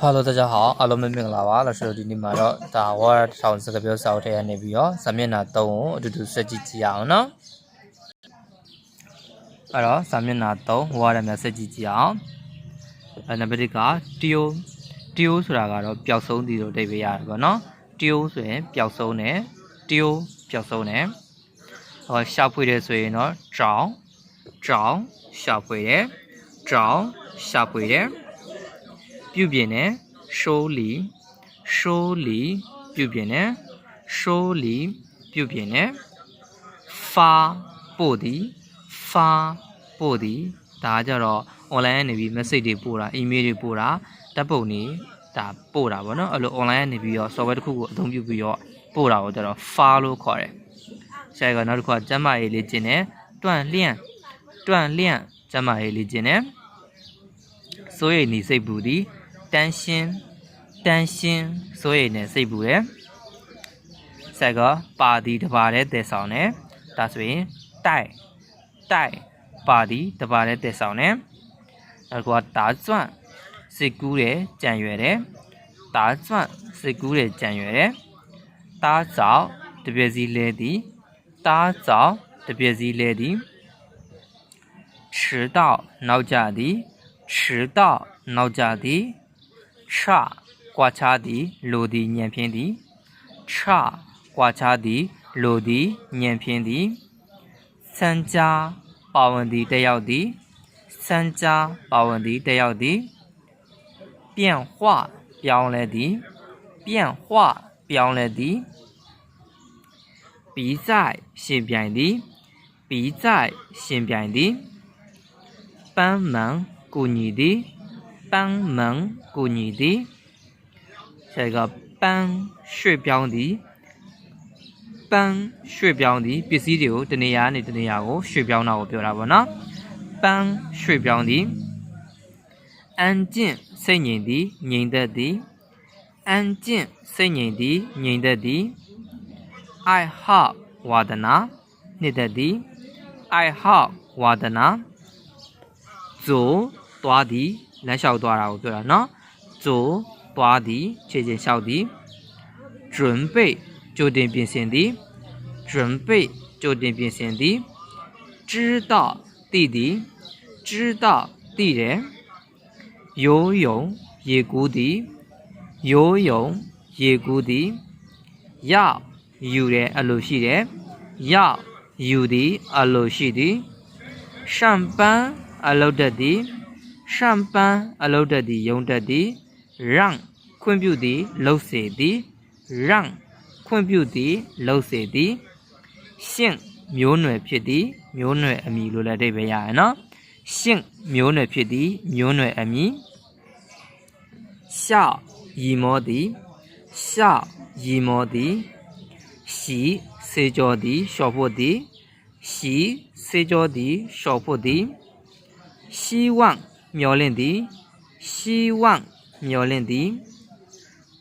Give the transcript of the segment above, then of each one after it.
哈喽，大家好，အားလုံးမင်္ဂလာပါလို့ဆိုတော့ဒီနေ့မှာတော့ဒါဝါတစ်ထောင်စကားပြောစာအုပ်ထဲကနေပြီးတော့ဇာမျက်နှာ3ကိုအတူတူဆွဲကြည့်ကြည့်ရအောင်နော်အဲ့တော့ဇာမျက်နှာ3ဝါရမြဆွဲကြည့်ကြည့်အောင်အဲနံပါတ်1ကတီယိုတီယိုဆိုတာကတော့ပျောက်ဆုံးသည်လို့အဓိပ္ပာယ်ရတယ်ပေါ့နော်တီယိုဆိုရင်ပျောက်ဆုံးတယ်တီယိုပျောက်ဆုံးတယ်ဟောရှာဖွေတယ်ဆိုရင်တော့ကြောင်ကြောင်ရှာဖွေတယ်ကြောင်ရှာဖွေတယ် ပြုပြင်တယ်ရှိုးလီရှိုးလီပြုပြင်တယ်ရှိုးလီပြုပြင်တယ်ဖာပို့သည်ဖာပို့သည်ဒါကကြတော့ online ကနေပြီး message တွေပို့တာ email တွေပို့တာဓာတ်ပုံတွေဒါပို့တာဗောနော်အဲ့လို online ကနေပြီးတော့ software တစ်ခုကိုအသုံးပြုပြီးတော့ပို့တာကိုကြတော့ file လို့ခေါ်တယ်ဆရာကနောက်တစ်ခုကကျမ်းမာရေးလေ့ကျင့်တယ်တွန့်လျန့်တွန့်လျန့်ကျမ်းမာရေးလေ့ကျင့်တယ်စိုးရိမ်နေစိတ်ပူသည် တန်းရှင်းတန်းရှင်းစိုးရိမ်နေစိတ်ပူတယ်ဆက်ကပါတီတစ်ပါးနဲ့တည်ဆောင်တယ်ဒါဆိုရင်တိုက်တိုက်ပါတီတစ်ပါးနဲ့တည်ဆောင်တယ်နောက်ကတာကျွန့်စစ်ကူးတယ်ကြံရွယ်တယ်တာကျွန့်စစ်ကူးတယ်ကြံရွယ်တယ်တားကြောက်တပြည့်စီလဲသည်တားကြောက်တပြည့်စီလဲသည်迟到နောက်ကြသည်迟到နောက်ကြသည် cha gua cha di lu di nian pian di cha gua cha 变化表来的，变化表来的，比赛新变的，比赛新变的，帮忙过年的。 မန်ကူညီသည်ပန်းမန်ကူညီသည်ဆရာကပန်းရွှေ့ပြောင်းသည်ပန်းရွှေ့ပြောင်းသည်ပစ္စည်းတွေကိုတနေရာကနေတနေရာကိုရွှေ့ပြောင်းတာကိုပြောတာပေါ့နော်ပန်းရွှေ့ပြောင်းသည်အန်ကျင့်စိတ်ငြိမ်သည်ငြိမ်သက်သည်အန်ကျင့်စိတ်ငြိမ်သည်ငြိမ်သက်သည် I have ဝါဒနာနှစ်သက်သည် I have ဝါဒနာဇို သွားသည်လမ်းလျှောက်သွားတာကိုပြောတာနော်ဇိုသွားသည်ခြေချင်းလျှောက်သည်准备ကြိုတင်ပြင်ဆင်သည်准备ကြိုတင်ပြင်ဆင်သည်知道သိသည်知道သိတယ်游泳ရေကူးသည်游泳ရေကူးသည်ရယူတယ်အလိုရှိတယ်ရယူသည်အလိုရှိသည်上班အလုပ်တတ်သည် ရှမ်ပန်းအလုပ်တတ်သည်ယုံတတ်သည်ရန့်ခွင့်ပြုသည်လှုပ်စေသည်ရန့်ခွင့်ပြုသည်လှုပ်စေသည်ရှင့်မျိုးနွယ်ဖြစ်သည်မျိုးနွယ်အမည်လို့လည်းအဓိပ္ပာယ်ရရနော်ရှင့်မျိုးနွယ်ဖြစ်သည်မျိုးနွယ်အမည်ရှရီမောသည်ရှရီမောသည်ရှီစေကြောသည်လျှော်ဖို့သည်ရှီစေကြောသည်လျှော်ဖို့သည်希望 မျောလင့်သည်希望မျောလင့်သည်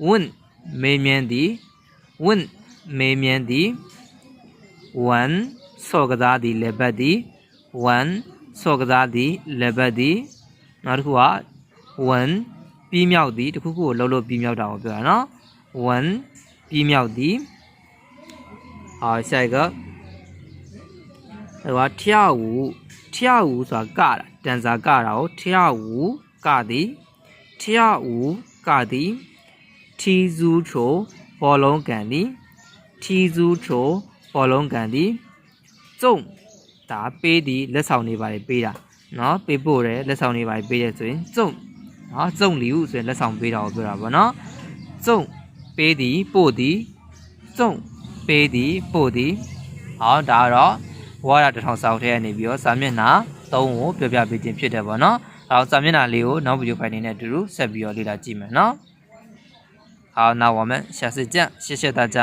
ဝင့်မေးမြန်းသည်ဝင့်မေးမြန်းသည်ဝန်စောကစားသည်လက်ပတ်သည်ဝန်စောကစားသည်လက်ပတ်သည်နောက်တစ်ခုကဝန်ပြီးမြောက်သည်တစ်ခုခုကိုလှုပ်လို့ပြီးမြောက်တာကိုပြောတာနော်ဝန်ပြီးမြောက်သည်好下一个ဟိုက跳舞 跳舞ဆိုတာကတာတန်စာကတာကိုထရဝူကသည်ထရဝူကသည်ထီစုချိုဘောလုံးကန်သည်ထီစုချိုဘောလုံးကန်သည်ကျုံဒါပေးသည်လက်ဆောင်တွေပါလေပေးတာเนาะပေးဖို့တယ်လက်ဆောင်တွေပါပေးတယ်ဆိုရင်ကျုံเนาะကျုံလီဟုဆိုရင်လက်ဆောင်ပေးတာကိုပြောတာပေါ့เนาะကျုံပေးသည်ပို့သည်ကျုံပေးသည်ပို့သည်ဟောဒါတော့ ဝါရတထောင်စာအုပ်ထဲကနေပြီးတော့စာမျက်နှာ3ကိုပြောပြပေးခြင်းဖြစ်တယ်ပေါ့နော်။好，咱们那里有နောက်ဗီဒီယိုဖိုင်နေနဲ့အတူတူဆက်ပြီးတော့လေ့လာကြည့်မယ်နော်။好，那我们下次见，谢谢大家。